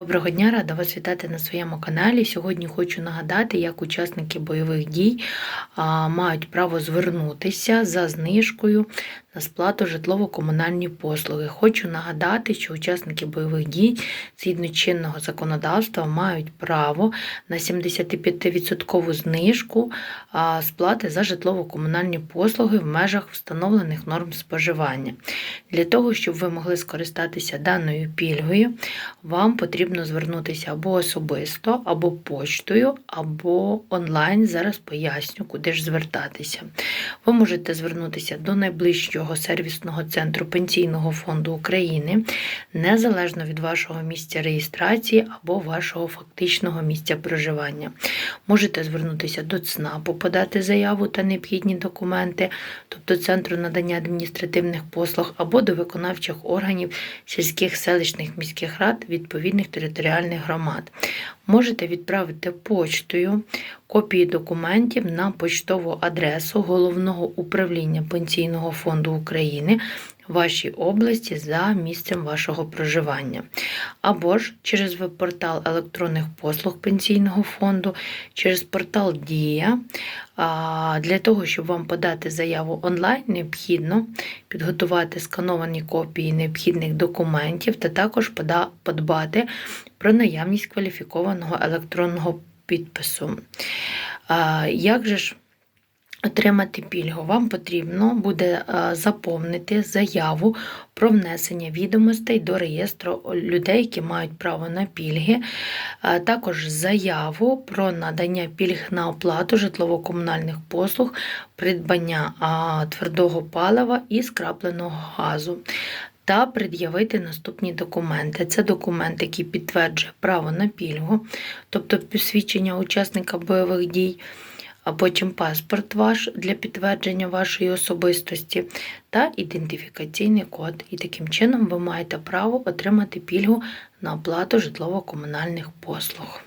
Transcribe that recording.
Доброго дня, рада вас вітати на своєму каналі. Сьогодні хочу нагадати, як учасники бойових дій мають право звернутися за знижкою на сплату житлово-комунальні послуги. Хочу нагадати, що учасники бойових дій згідно чинного законодавства мають право на 75% знижку сплати за житлово-комунальні послуги в межах встановлених норм споживання. Для того, щоб ви могли скористатися даною пільгою, вам потрібно звернутися або особисто, або почтою, або онлайн. Зараз поясню, куди ж звертатися. Ви можете звернутися до найближчого сервісного центру Пенсійного фонду України, незалежно від вашого місця реєстрації або вашого фактичного місця проживання. Можете звернутися до ЦНАПу, подати заяву та необхідні документи, тобто Центру надання адміністративних послуг, або до виконавчих органів сільських селищних міських рад відповідних територіальних громад. Можете відправити почтою копії документів на почтову адресу Головного управління Пенсійного фонду України вашій області за місцем вашого проживання, або ж через веб-портал електронних послуг Пенсійного фонду, через портал Дія. Для того, щоб вам подати заяву онлайн, необхідно підготувати скановані копії необхідних документів та також подбати про наявність кваліфікованого електронного підпису. Як же ж отримати пільгу? Вам потрібно буде заповнити заяву про внесення відомостей до реєстру людей, які мають право на пільги, також заяву про надання пільг на оплату житлово-комунальних послуг, придбання твердого палива і скрапленого газу. Та пред'явити наступні документи. Це документ, який підтверджує право на пільгу, тобто посвідчення учасника бойових дій, а потім паспорт ваш для підтвердження вашої особистості та ідентифікаційний код. І таким чином ви маєте право отримати пільгу на оплату житлово-комунальних послуг.